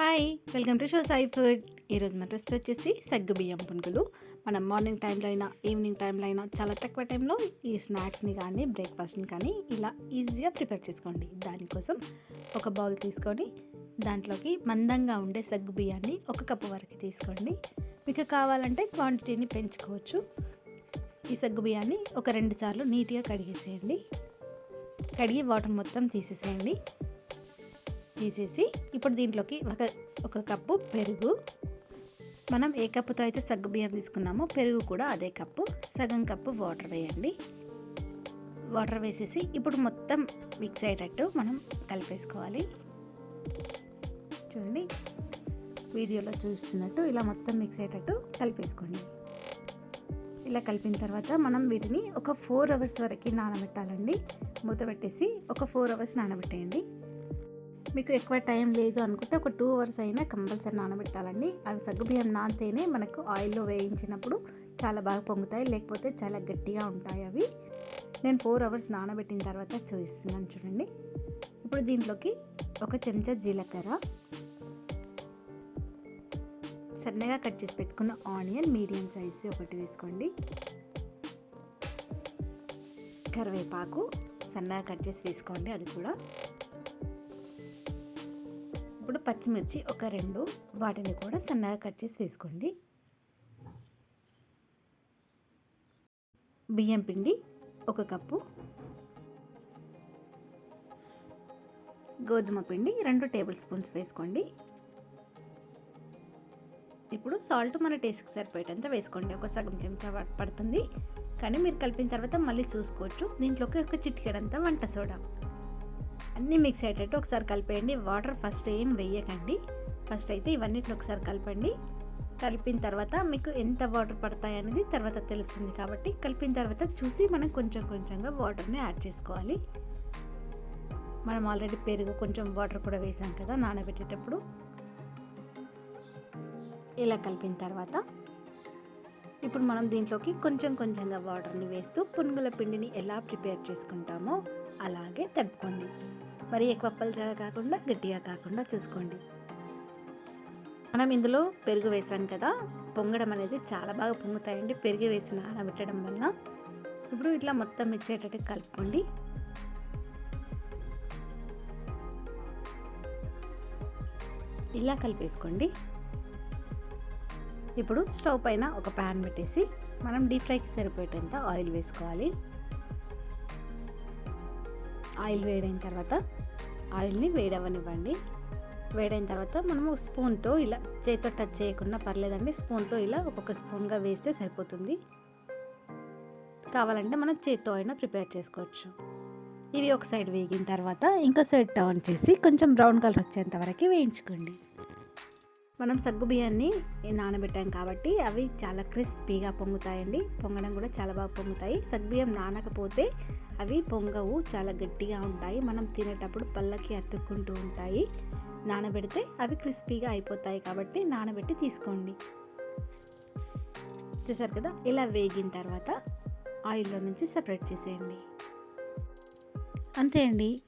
Hi welcome to show Sai food. ఈరోజు మన recipe వచ్చేసి సగ్గు బియ్యం పునుగులు. మనం మార్నింగ్ టైంలో అయినా ఈవినింగ్ టైంలో అయినా చాలా తక్కువ టైంలో ఈ స్నాక్స్ని కానీ బ్రేక్ఫాస్ట్ని కానీ ఇలా ఈజీగా ప్రిపేర్ చేసుకోండి. దానికోసం ఒక బౌల్ తీసుకొని దాంట్లోకి మందంగా ఉండే సగ్గు బియ్యాన్ని ఒక కప్పు వరకు తీసుకోండి. మీకు కావాలంటే క్వాంటిటీని పెంచుకోవచ్చు. ఈ సగ్గు బియ్యాన్ని ఒక రెండు సార్లు నీట్గా కడిగేసేయండి. కడిగి వాటర్ మొత్తం తీసేసేయండి. తీసేసి ఇప్పుడు దీంట్లోకి ఒక ఒక కప్పు పెరుగు. మనం ఏ కప్పుతో అయితే సగ్గు బియ్యం తీసుకున్నామో పెరుగు కూడా అదే కప్పు. సగం కప్పు వాటర్ వేయండి. వాటర్ వేసేసి ఇప్పుడు మొత్తం మిక్స్ అయ్యేటట్టు మనం కలిపేసుకోవాలి. చూడండి వీడియోలో చూస్తున్నట్టు ఇలా మొత్తం మిక్స్ అయ్యేటట్టు కలిపేసుకోండి. ఇలా కలిపిన తర్వాత మనం వీటిని ఒక ఫోర్ అవర్స్ వరకు నానబెట్టాలండి. మూత పెట్టేసి ఒక ఫోర్ అవర్స్ నానబెట్టేయండి. మీకు ఎక్కువ టైం లేదు అనుకుంటే ఒక టూ అవర్స్ అయినా కంపల్సరీ నానబెట్టాలండి. అవి సగ్గుబియ్యం నానితేనే మనకు ఆయిల్లో వేయించినప్పుడు చాలా బాగా పొంగుతాయి లేకపోతే చాలా గట్టిగా ఉంటాయి అవి. నేను ఫోర్ అవర్స్ నానబెట్టిన తర్వాత చూపిస్తున్నాను చూడండి. ఇప్పుడు దీంట్లోకి ఒక చెంచా జీలకర్ర సన్నగా కట్ చేసి పెట్టుకున్న ఆనియన్ మీడియం సైజ్ ఒకటి వేసుకోండి. కరివేపాకు సన్నగా కట్ చేసి వేసుకోండి అది కూడా. ఇప్పుడు పచ్చిమిర్చి ఒక రెండు. వాటిని కూడా సన్నగా కట్ చేసి వేసుకోండి. బియ్యం పిండి ఒక కప్పు. గోధుమ పిండి రెండు టేబుల్ స్పూన్స్ వేసుకోండి. ఇప్పుడు సాల్ట్ మన టేస్ట్కి సరిపోయేటంత వేసుకోండి. ఒక సగం చెంచా పడుతుంది. కానీ మీరు కలిపిన తర్వాత మళ్ళీ చూసుకోవచ్చు. దీంట్లోకి ఒక చిటికెడంతా వంట సోడా. అన్నీ మిక్స్ అయ్యేటట్టు ఒకసారి కలిపేయండి. వాటర్ ఫస్ట్ ఏం వేయకండి. ఫస్ట్ అయితే ఇవన్నిటిని ఒకసారి కలపండి. కలిపిన తర్వాత మీకు ఎంత వాటర్ పడతాయి అనేది తర్వాత తెలుస్తుంది కాబట్టి కలిపిన తర్వాత చూసి మనం కొంచెం కొంచెంగా వాటర్ని యాడ్ చేసుకోవాలి. మనం ఆల్రెడీ పెరుగు కొంచెం వాటర్ కూడా వేసాం కదా నానబెట్టేటప్పుడు. ఇలా కలిపిన తర్వాత ఇప్పుడు మనం దీంట్లోకి కొంచెం కొంచెంగా వాటర్ని వేస్తూ పునుగుల పిండిని ఎలా ప్రిపేర్ చేసుకుంటామో అలాగే తడుపుకోండి. మరి ఎక్కువ పల్చగా కాకుండా గట్టిగా కాకుండా చూసుకోండి. మనం ఇందులో పెరుగు వేసాం కదా పొంగడం అనేది చాలా బాగా పొంగుతాయండి. పెరుగు వేసి నానబెట్టడం వల్ల. ఇప్పుడు ఇట్లా మొత్తం మిక్స్ అయ్యేటట్టు కలుపుకోండి. ఇలా కలిపేసుకోండి. ఇప్పుడు స్టవ్ పైన ఒక ప్యాన్ పెట్టేసి మనం డీప్ ఫ్రైకి సరిపోయేటంత ఆయిల్ వేసుకోవాలి. ఆయిల్ వేడైన తర్వాత ఆయిల్ని వేడవనివ్వండి. వేడైన తర్వాత మనము స్పూన్తో ఇలా చేతితో టచ్ చేయకుండా పర్లేదండి. స్పూన్తో ఇలా ఒక్కొక్క స్పూన్గా వేస్తే సరిపోతుంది. కావాలంటే మనం చేతితో అయినా ప్రిపేర్ చేసుకోవచ్చు. ఇవి ఒక సైడ్ వేగిన తర్వాత ఇంకో సైడ్ టర్న్ చేసి కొంచెం బ్రౌన్ కలర్ వచ్చేంత వరకు వేయించుకోండి. మనం సగ్గు బియ్యాన్ని నానబెట్టాం కాబట్టి అవి చాలా క్రిస్పీగా పొంగుతాయండి. పొంగడం కూడా చాలా బాగా పొంగుతాయి. సగ్గుబియ్యం నానకపోతే అవి పొంగవు చాలా గట్టిగా ఉంటాయి. మనం తినేటప్పుడు పళ్ళకి అతుక్కుంటూ ఉంటాయి. నానబెడితే అవి క్రిస్పీగా అయిపోతాయి కాబట్టి నానబెట్టి తీసుకోండి. చూసారు కదా? ఇలా వేగిన తర్వాత ఆయిల్లో నుంచి సపరేట్ చేసేయండి. అంతే అండి.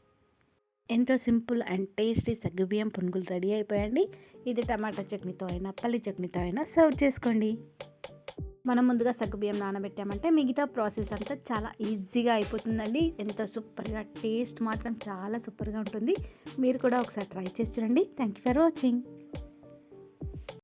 ఎంతో సింపుల్ అండ్ టేస్టీ సగ్గుబియ్యం పునుగులు రెడీ అయిపోయండి ఇది టమాటా చట్నీతో అయినా పల్లి చట్నీతో అయినా సర్వ్ చేసుకోండి. మనం ముందుగా సగ్గుబియ్యం నానబెట్టామంటే మిగతా ప్రాసెస్ అంతా చాలా ఈజీగా అయిపోతుందండి. ఎంత సూపర్గా టేస్ట్ మాత్రం చాలా సూపర్గా ఉంటుంది. మీరు కూడా ఒకసారి ట్రై చేసి చూడండి. Thank you for watching